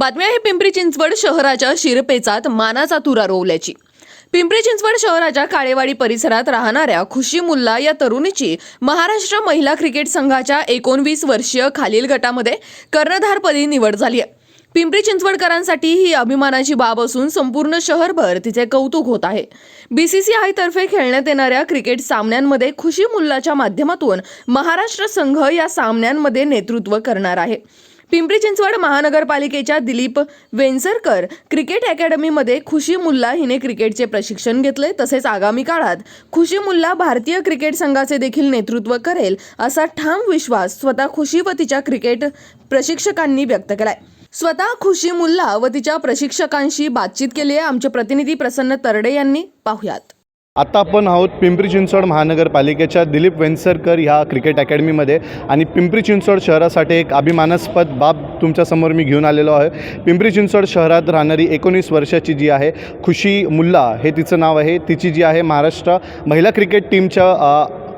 बातमी आहे पिंपरी चिंचवड शहराच्या शिरपेचात मानाचा तुरा रोवल्याची पिंपरी चिंचवड शहराच्या काळेवाडी परिसरात राहणाऱ्या खुशी मुल्ला या तरुणीची महाराष्ट्र महिला क्रिकेट संघाच्या एकोणवीस वर्षीय खालील गटामध्ये कर्णधारपदी निवड झाली आहे. पिंपरी चिंचवडकरांसाठी ही अभिमानाची बाब असून संपूर्ण शहरभर तिचे कौतुक होत आहे. बीसीसीआय तर्फे खेळण्यात येणाऱ्या क्रिकेट सामन्यांमध्ये खुशी मुल्लाच्या माध्यमातून महाराष्ट्र संघ या सामन्यांमध्ये नेतृत्व करणार आहे. पिंपरी चिंचवड महानगरपालिकेच्या दिलीप वेंसरकर क्रिकेट अकॅडमीमध्ये खुशी मुल्ला हिने क्रिकेटचे प्रशिक्षण घेतले तसेच आगामी काळात खुशी मुल्ला भारतीय क्रिकेट संघाचे देखील नेतृत्व करेल असा ठाम विश्वास स्वतः खुशी व तिच्या क्रिकेट प्रशिक्षकांनी व्यक्त केलाय. स्वतः खुशी मुल्ला व तिच्या प्रशिक्षकांशी बातचीत केली आहे आमचे प्रतिनिधी प्रसन्न तरडे यांनी. पाहुयात. आता आपण आहोत पिंपरी चिंचवड महानगरपालिकेच्या दिलीप वेंसरकर ह्या क्रिकेट अकॅडमीमध्ये. आणि पिंपरी चिंचवड शहरासाठी एक अभिमानास्पद बाब तुमच्यासमोर मी घेऊन आलेलो आहे. पिंपरी चिंचवड शहरात राहणारी एकोणीस वर्षाची जी आहे खुशी मुल्ला हे तिचं नाव आहे. तिची जी आहे महाराष्ट्र महिला क्रिकेट टीमच्या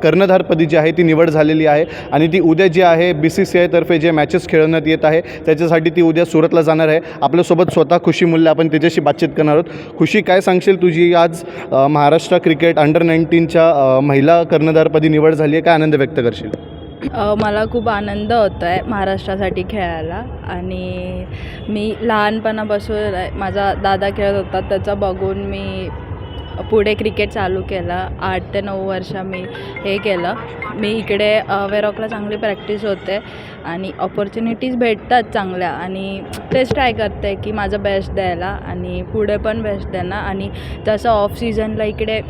कर्णधारपदी जी आहे ती निवड झालेली आहे आणि ती उद्या जी आहे बी सी सी आयतर्फे जे मॅचेस खेळवण्यात येत आहे त्याच्यासाठी ती उद्या सुरतला जाणार आहे. आपल्यासोबत स्वतः खुशी मूल्य आपण त्याच्याशी बातचीत करणार आहोत. खुशी काय सांगशील तुझी आज महाराष्ट्र क्रिकेट अंडर नाईन्टीनच्या महिला कर्णधारपदी निवड झाली आहे काय आनंद व्यक्त करशील? मला खूप आनंद होतो आहे महाराष्ट्रासाठी खेळायला आणि मी लहानपणापासून माझा दादा खेळत होता त्याचा बघून मी पुढे क्रिकेट चालू केलं. आठ ते नऊ वर्ष मी हे केलं. मी इकडे वेरॉकला चांगली प्रॅक्टिस होते आणि ऑपॉर्च्युनिटीज भेटतात चांगल्या आणि तेच ट्राय करते की माझं बेस्ट द्यायला आणि पुढे पण बेस्ट देणार आणि जसं ऑफ सीझनला इकडे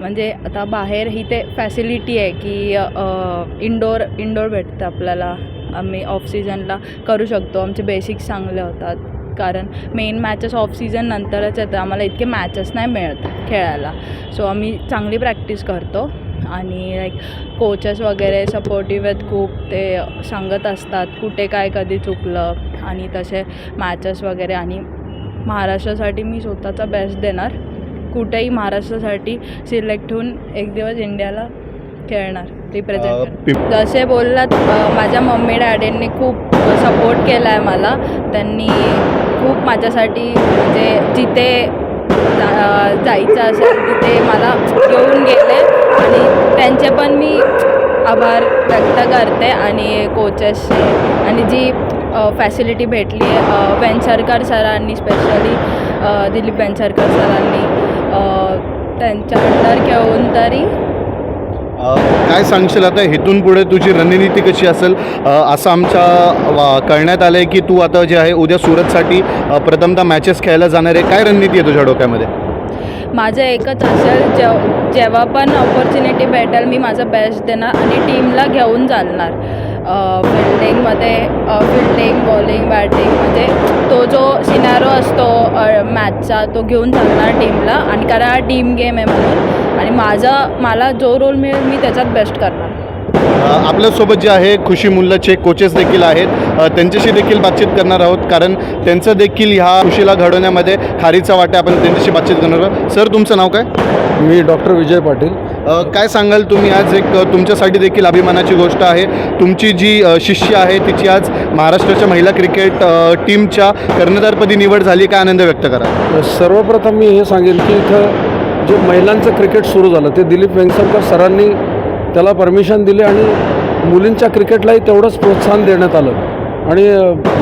म्हणजे आता बाहेर ही ते फॅसिलिटी आहे की इंडोर इंडोर भेटतं आपल्याला. आम्ही ऑफ सीझनला करू शकतो. आमचे बेसिक्स चांगले होतात. कारण मेन मॅचेस ऑफ सीझन नंतरच येतं. आम्हाला इतके मॅचेस नाही मिळत खेळायला. सो आम्ही चांगली प्रॅक्टिस करतो. आणि लाईक कोचेस वगैरे सपोर्टिव्ह आहेत. खूप ते सांगत असतात कुठे काय कधी चुकलं आणि तसे मॅचेस वगैरे. आणि महाराष्ट्रासाठी मी स्वतःचा बेस्ट देणार. कुठेही महाराष्ट्रासाठी सिलेक्ट होऊन एक दिवस इंडियाला खेळणार रिप्रेझेंट जसे बोललात माझ्या मम्मी डॅडींनी खूप सपोर्ट केला आहे मला. त्यांनी खूप माझ्यासाठी म्हणजे जिथे जा- जायचं असेल तिथे मला घेऊन गेले आणि त्यांचे पण मी आभार व्यक्त करते आणि कोचेसचे. आणि जी फॅसिलिटी भेटली आहे वेंसरकर सरांनी स्पेशली दिलीप वेंसरकर सरांनी त्यांच्या अंडर घेऊन तरी काय सांगशील आता हेतून पुढे तुझी रणनीती कशी असेल? असं आमच्या वा- कळण्यात आलं आहे की तू आता जे आहे उद्या सुरतसाठी प्रथमतः मॅचेस खेळायला जाणार आहे. काय रणनीती आहे तुझ्या डोक्यामध्ये? माझं एकच असेल जेव जेव्हा पण ऑपॉर्च्युनिटी भेटेल मी माझं बेस्ट देणार आणि टीमला घेऊन चालणार. फिल्डिंगमध्ये फिल्डिंग बॉलिंग बॅटिंग म्हणजे तो जो सिनॅरो असतो मॅचचा तो घेऊन चालणार टीमला आणि कारण हा टीम गेम आहे म्हणून. आणि माझा मला जो रोल मिळेल मी त्याच्यात बेस्ट करणार. आपल्यासोबत जे आहे खुशी मुल्लाचे कोचेस देखील आहेत. त्यांच्याशी देखील बातचीत करणार आहोत. कारण त्यांचं देखील ह्या खुशीला घडवण्यामध्ये खारीचा वाटा आपण त्यांच्याशी बातचीत करणार आहोत. सर तुमचं नाव काय? मी डॉक्टर विजय पाटील. काय सांगाल तुम्ही? आज एक तुमच्यासाठी देखील अभिमानाची गोष्ट आहे. तुमची जी शिष्य आहे तिची आज महाराष्ट्राच्या महिला क्रिकेट टीमच्या कर्णधारपदी निवड झाली. काय आनंद व्यक्त करा? सर्वप्रथम मी हे सांगेन की इथं जे महिलांचं क्रिकेट सुरू झालं ते दिलीप वेंगसरकर सरांनी त्याला परमिशन दिली आणि मुलींच्या क्रिकेटलाही तेवढंच प्रोत्साहन देण्यात आलं. आणि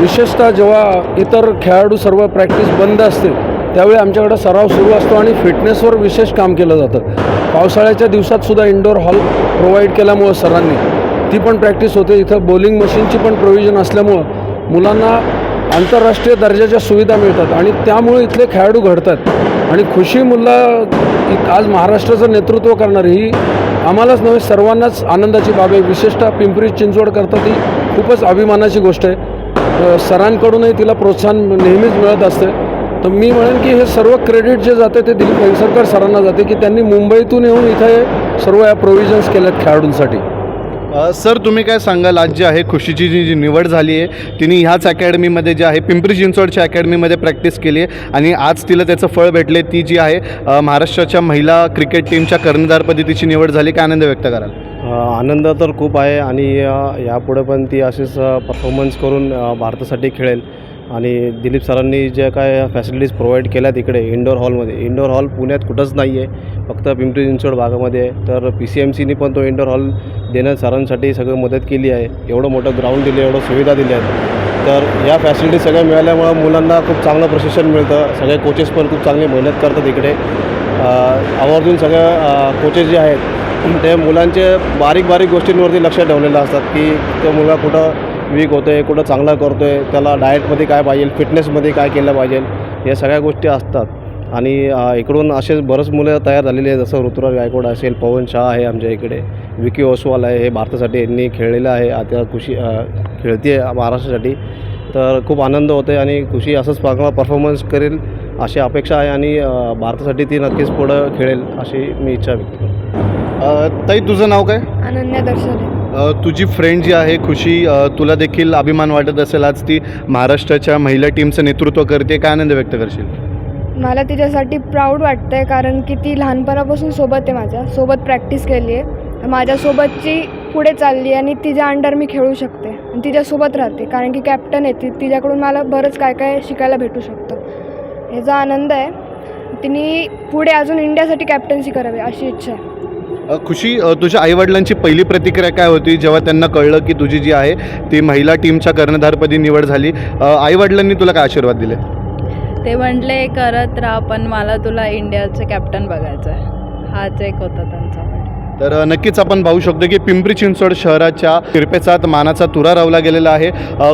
विशेषतः जेव्हा इतर खेळाडू सर्व प्रॅक्टिस बंद असते त्यावेळी आमच्याकडं सराव सुरू असतो आणि फिटनेसवर विशेष काम केलं जातं. पावसाळ्याच्या दिवसातसुद्धा इंडोर हॉल प्रोव्हाइड केल्यामुळं सरांनी. ती पण प्रॅक्टिस होते. इथं बॉलिंग मशीनची पण प्रोव्हिजन असल्यामुळं मुलांना आंतरराष्ट्रीय दर्जाच्या सुविधा मिळतात आणि त्यामुळे इथले खेळाडू घडतात. आणि खुशी मुला आज महाराष्ट्राचं नेतृत्व करणारी ही आम्हालाच नव्हे सर्वांनाच आनंदाची बाब आहे. विशेषतः पिंपरी चिंचवड करता ती खूपच अभिमानाची गोष्ट आहे. सरांकडूनही तिला प्रोत्साहन नेहमीच मिळत असते. तर मी म्हणेन की हे सर्व क्रेडिट जे जाते ते दिलीप वेंगसरकर सरांना जाते की त्यांनी मुंबईतून येऊन इथे सर्व या प्रोव्हिजन्स केल्यात खेळाडूंसाठी. सर तुम्ही काय सांगाल? आज जी आहे खुशीची जी जी निवड झाली आहे तिने ह्याच अकॅडमीमध्ये जे आहे पिंपरी चिंचवडच्या अकॅडमीमध्ये प्रॅक्टिस केली आहे आणि आज तिला त्याचं फळ भेटले ती जी आहे महाराष्ट्राच्या महिला क्रिकेट टीमच्या कर्णधारपदी तिची निवड झाली. काय आनंद व्यक्त कराल? आनंद तर खूप आहे आणि यापुढे पण ती अशीच परफॉर्मन्स करून भारतासाठी खेळेल. आणि दिलीप सरांनी ज्या काय फॅसिलिटीज प्रोव्हाइड केल्या तिकडे इंडोर हॉलमध्ये इंडोर हॉल पुण्यात कुठंच नाही आहे फक्त पिंपरी चिंचवड भागामध्ये आहे. तर पी सी एम सीने पण तो इंडोर हॉल देण्यात सरांसाठी सगळं मदत केली आहे. एवढं मोठं ग्राउंड दिलं एवढं सुविधा दिल्या आहेत तर या फॅसिलिटीज सगळ्या मिळाल्यामुळं मुलांना खूप चांगलं प्रशिक्षण मिळतं. सगळे कोचेस पण खूप चांगली मेहनत करतात इकडे. आवर्जून सगळ्या कोचेस जे आहेत ते मुलांचे बारीक बारीक गोष्टींवरती लक्ष ठेवलेलं असतात की तो मुलगा कुठं वीक होतो आहे कुठं चांगला करतो आहे त्याला डाएटमध्ये काय पाहिजे फिटनेसमध्ये काय केलं पाहिजे या सगळ्या गोष्टी असतात. आणि अ, इकडून असेच बरेच मुलं तयार झालेली आहेत जसं ऋतुराज गायकवाड असेल पवन शाह आहे आमच्या इकडे विकी ओसवाल आहे हे भारतासाठी यांनी खेळलेलं आहे आता खुशी खेळते आहे महाराष्ट्रासाठी. तर खूप आनंद होतो आहे आणि खुशी असंच चांगला परफॉर्मन्स करेल अशी अपेक्षा आहे आणि भारतासाठी ती नक्कीच पुढं खेळेल अशी मी इच्छा व्यक्त करतो. ताई तुझं नाव काय? अनन्या दर्शने तुझी फ्रेंड जी आहे खुशी तुला देखील अभिमान वाटत असेल. आज ती महाराष्ट्राच्या महिला टीमचं नेतृत्व करते काय आनंद व्यक्त करशील? मला तिच्यासाठी प्राऊड वाटतं आहे कारण की ती लहानपणापासून सोबत आहे माझ्या. सोबत प्रॅक्टिस केली आहे. माझ्यासोबतची पुढे चालली आणि तिच्या अंडर मी खेळू शकते. आणि तिच्यासोबत राहते. कारण की कॅप्टन आहे ती. तिच्याकडून मला बरंच काय काय शिकायला भेटू शकतं. ह्याचा आनंद आहे. तिने पुढे अजून इंडियासाठी कॅप्टन्सी करावी अशी इच्छा आहे. खुशी तुझ्या आईवडिलांची पहिली प्रतिक्रिया काय होती? जेव्हा त्यांना कळलं की तुझी जी आहे ती महिला टीमच्या कर्णधारपदी निवड झाली. आईवडिलांनी तुला काय आशीर्वाद दिले? ते म्हटले करत राहा पण मला तुला इंडियाचं कॅप्टन बघायचं आहे हाच एक होता त्यांचा. तर नक्कीच आपण पाहू शकतो की पिंपरी चिंचवड शहराच्या तिरपेचात मानाचा तुरा रावला गेलेला आहे.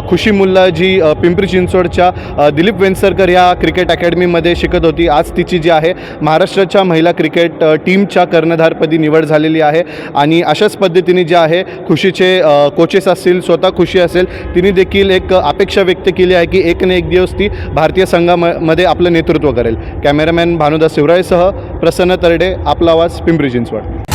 खुशी मुल्ला जी पिंपरी चिंचवडच्या दिलीप वेंसरकर या क्रिकेट अकॅडमीमध्ये शिकत होती. आज तिची जी आहे महाराष्ट्राच्या महिला क्रिकेट टीमच्या कर्णधारपदी निवड झालेली आहे आणि अशाच पद्धतीने जे आहे खुशीचे कोचेस असतील स्वतः खुशी असेल तिने देखील एक अपेक्षा व्यक्त केली आहे की एक ना एक दिवस ती भारतीय संघामध्ये आपलं नेतृत्व करेल. कॅमेरामॅन भानुदास शिवरायसह प्रसन्न तरडे आपला आवाज पिंपरी चिंचवड.